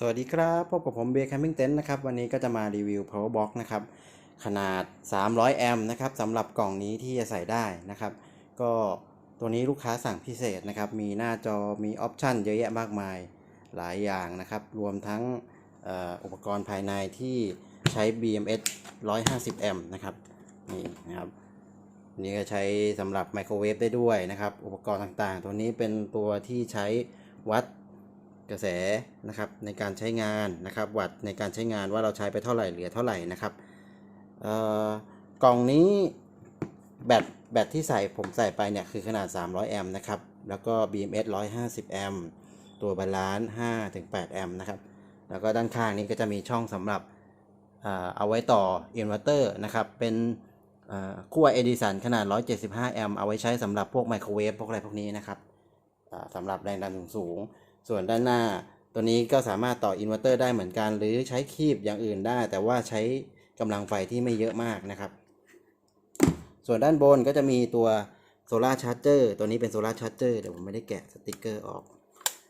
สวัสดีครับพบกับผมเบย์แคมปิ้งเต็นท์นะครับวันนี้ก็จะมารีวิว power box นะครับขนาด 300 แอมป์นะครับสำหรับกล่องนี้ที่จะใส่ได้นะครับ ก็ตัวนี้ลูกค้าสั่งพิเศษนะครับ มีหน้าจอมีออปชันเยอะแยะมากมายหลายอย่างนะครับ รวมทั้งอ,อุปกรณ์ภายในที่ใช้ BMS 150 แอมป์นะครับนี่นะครับนนี้ก็ใช้สำหรับไมโครเวฟได้ด้วยนะครับ อุปกรณ์ต่างๆ ตัวนี้เป็นตัวที่ใช้วัด กระแสนะครับในการใช้งานนะครับวัดในการใช้งานว่าเราใช้ไปเท่าไหร่เหลือเท่าไหร่นะครับเอ่อกล่องนี้แบตแบตที่ใส่ผมใส่ไปเนี่ยคือขนาด 300 แอมป์นะครับแล้วก็ BMS 150 แอมป์ตัวบาลานซ์5-8 แอมป์นะครับแล้วก็ด้านข้างนี้ก็จะมีช่องสำหรับอ่าเอาไว้ต่ออินเวอร์เตอร์นะครับเป็นอ่าขั้วเอดิสันขนาด 175 แอมป์เอาไว้ใช้สำหรับพวกไมโครเวฟพวกอะไรพวกนี้นะครับอ่าสำหรับแรงดันสูง ส่วนด้านหน้าตัวนี้ก็สามารถต่ออินเวอร์เตอร์ได้เหมือนกัน หรือใช้คีบอย่างอื่นได้ แต่ว่าใช้กำลังไฟที่ไม่เยอะมากนะครับ ส่วนด้านบนก็จะมีตัวโซลาร์ชาร์เจอร์ตัวนี้เป็นโซลาร์ชาร์เจอร์เดี๋ยวผมไม่ได้แกะสติกเกอร์ออก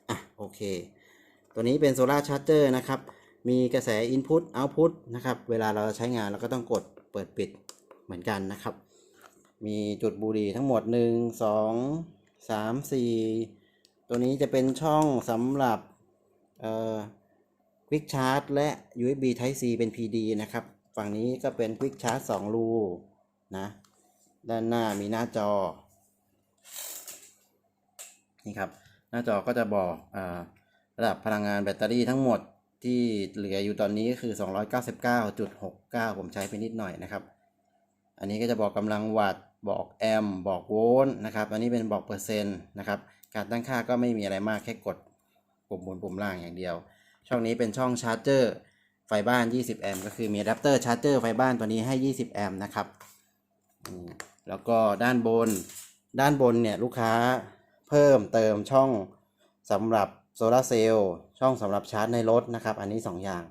อะโอเค ตัวนี้เป็นโซลาร์ชาร์เจอร์นะครับ มีกระแส Input Output นะครับ เวลาเราใช้งานเราก็ต้องกดเปิดปิดเหมือนกันนะครับ มีจุดบุหรี่ทั้งหมด 1 2 3 4 ตัวนี้จะเป็นช่องสำหรับเอ่อ Quick Charge และ USB Type C เป็น PD นะครับ ฝั่งนี้ก็เป็น Quick Charge 2 รูนะด้านหน้ามีหน้าจอ นี่ครับ หน้าจอก็จะบอกอระดับพลังงานแบตเตอรี่ทั้งหมดที่เหลืออยู่ตอนนี้ก็คือ 299.69 ผมใช้ไปนิดหน่อยนะครับ อันนี้ก็จะบอกกำลังวัตต์ บอกแอมบอกโวลต์นะครับ อันนี้เป็นบอกเปอร์เซ็นต์นะครับ การตั้งค่าก็ไม่มีอะไรมากแค่กดปุ่มบนปุ่มล่างอย่างเดียว ช่องนี้เป็นช่องชาร์จเจอร์ไฟบ้าน 20 แอมป์ก็คือมีอะแดปเตอร์ชาร์จเจอร์ไฟบ้านตัวนี้ให้ 20 แอมป์นะครับ แล้วก็ด้านบน ด้านบนเนี่ยลูกค้าเพิ่มเติมช่องสำหรับโซลาเซลล์ช่องสำหรับชาร์จในรถนะครับ อันนี้ 2 อย่าง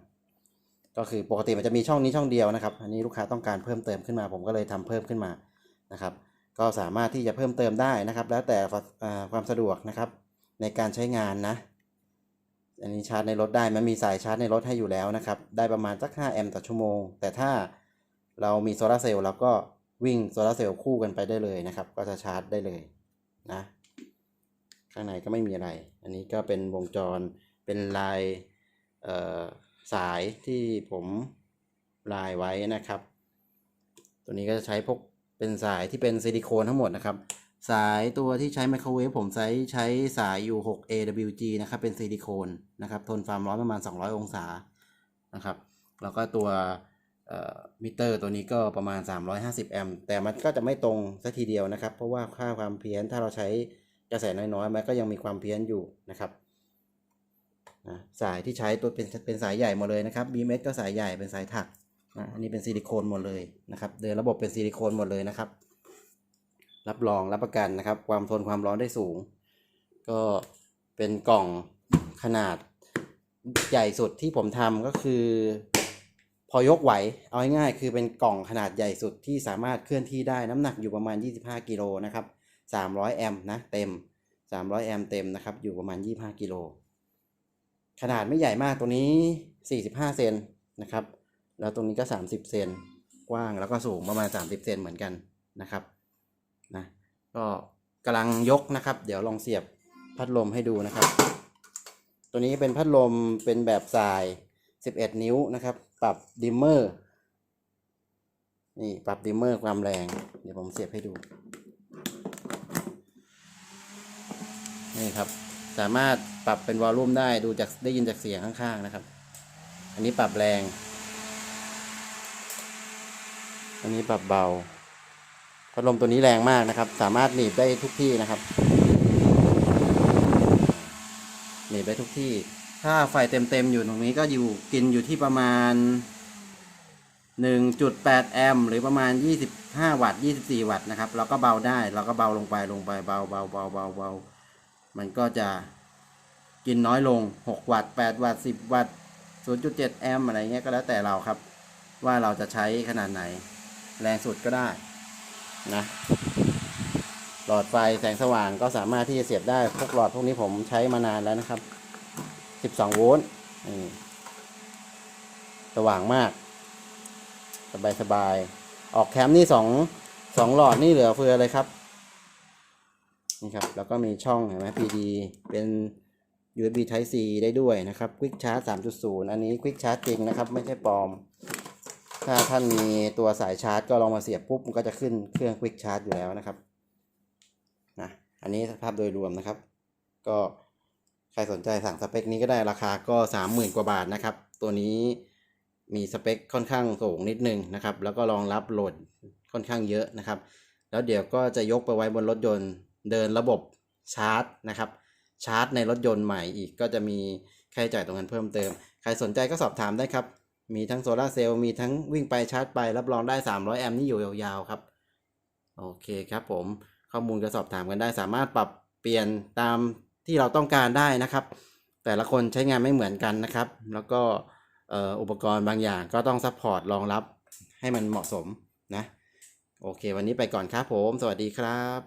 ก็คือปกติมันจะมีช่องนี้ช่องเดียวนะครับ อันนี้ลูกค้าต้องการเพิ่มเติมขึ้นมา ผมก็เลยทำเพิ่มขึ้นมา นะครับ ก็สามารถที่จะเพิ่มเติมได้นะครับ แล้วแต่ความสะดวกนะครับ ในการใช้งานนะอันนี้ชาร์จในรถได้มันมีสายชาร์จในรถให้อยู่แล้วนะครับ ได้ประมาณสัก 5 แอมป์ต่อชั่วโมง แต่ถ้าเรามีโซลาเซลล์เราก็วิ่งโซลาเซลล์คู่กันไปได้เลยนะครับ ก็จะชาร์จได้เลยนะ ข้างในก็ไม่มีอะไร อันนี้ก็เป็นวงจร เป็นลายสายที่ผมลายไว้นะครับ ตัวนี้ก็จะใช้พวก เป็นสายที่เป็นซิลิโคนทั้งหมดนะครับ สายตัวที่ใช้ไมโครเวฟผมใช้ใช้สายอยู่6 AWG นะครับ เป็นซิลิโคนนะครับ ทนความร้อนประมาณ 200 องศานะครับ แล้วก็ตัวมิเตอร์ตัวนี้ก็ประมาณ 350 แอมป์แต่มันก็จะไม่ตรงสัทีเดียวนะครับ เพราะว่าค่าความเพี้ยนถ้าเราใช้กระแสน้อยๆมันก็ยังมีความเพี้ยนอยู่นะครับนะสายที่ใช้ตัวเป็นเป็นสายใหญ่หมดเลยนะครับ BMS ก็สายใหญ่เป็นสายถัก นะอันนี้เป็นซิลิโคนหมดเลยนะครับเดินระบบเป็นซิลิโคนหมดเลยนะครับ รับรองรับประกันนะครับ ความทนความร้อนได้สูง ก็เป็นกล่องขนาดใหญ่สุดที่ผมทำก็คือ พอยกไหว เอาง่ายๆคือเป็นกล่องขนาดใหญ่สุดที่สามารถเคลื่อนที่ได้น้ำหนักอยู่ประมาณ 25กิโลนะครับ300แอมป์นะเต็ม 300แอมป์เต็มนะครับอยู่ประมาณ 25กิโลขนาดไม่ใหญ่มากตัวนี้ 45 เซนนะครับ แล้วตรงนี้ก็ 30 เซนกว้างแล้วก็สูงประมาณ 30 เซนเหมือนกันนะครับนะก็กำลังยกนะครับ เดี๋ยวลองเสียบพัดลมให้ดูนะครับ ตัวนี้เป็นพัดลมเป็นแบบสาย 11 นิ้วนะครับ ปรับดิมเมอร์นี่ปรับดิมเมอร์ความแรง เดี๋ยวผมเสียบให้ดู นี่ครับ สามารถปรับเป็นวอลลุ่มได้ดูจากได้ยินจากเสียงข้างๆนะครับ อันนี้ปรับแรง อันนี้ปรับเบาพัดลมตัวนี้แรงมากนะครับ สามารถหนีบได้ทุกที่นะครับ หนีบได้ทุกที่ ถ้าไฟเต็มๆอยู่ตรงนี้ก็อยู่กินอยู่ที่ประมาณ 1.8 แอมป์หรือประมาณ 25 วัตต์ 24 วัตต์นะครับ เราก็เบาได้ เราก็เบาลงไปลงไปเบาเบาเบาเบาเบามันก็จะกินน้อยลง 6 วัตต์ 8 วัตต์ 10 วัตต์ 0.7 แอมป์อะไรเงี้ยก็แล้วแต่เราครับ ว่าเราจะใช้ขนาดไหน แรงสุดก็ได้นะหลอดไฟแสงสว่างก็สามารถที่จะเสียบได้พวกหลอดพวกนี้ผมใช้มานานแล้วนะครับ 12 โวลต์สว่างมาก สบายสบายๆออกแคมป์นี่สองสองหลอดนี่เหลือเฟือเลยครับ นี่ครับ แล้วก็มีช่องเห็นไหม PD เป็น USB Type C ได้ด้วยนะครับ Quick Charge 3.0 อันนี้ Quick Charge จริงนะครับ ไม่ใช่ปลอม ถ้าท่านมีตัวสายชาร์จ ก็ลองมาเสียบปุ๊บมันก็จะขึ้นเครื่อง Quick Charge อยู่แล้วนะครับนะอันนี้ภาพโดยรวมนะครับ ก็ใครสนใจสั่งสเปคนี้ก็ได้ราคาก็ 30,000 กว่าบาทนะครับ ตัวนี้มีสเปคค่อนข้างสูงนิดนึงนะครับ แล้วก็รองรับโหลดค่อนข้างเยอะนะครับ แล้วเดี๋ยวก็จะยกไปไว้บนรถยนต์เดินระบบชาร์จนะครับ ชาร์จในรถยนต์ใหม่อีกก็จะมีค่าใช้จ่ายตรงนั้นเพิ่มเติม ใครสนใจก็สอบถามได้ครับ มีทั้งโซลาร์เซลล์มีทั้งวิ่งไปชาร์จไป รับรองได้ 300 แอมป์นี่อยู่ยาวๆครับ โอเคครับผมข้อมูลจะสอบถามกันได้ สามารถปรับเปลี่ยนตามที่เราต้องการได้นะครับ แต่ละคนใช้งานไม่เหมือนกันนะครับ แล้วก็อุปกรณ์บางอย่างก็ต้องซัพพอร์ตรองรับให้มันเหมาะสมนะ โอเค วันนี้ไปก่อนครับผม สวัสดีครับ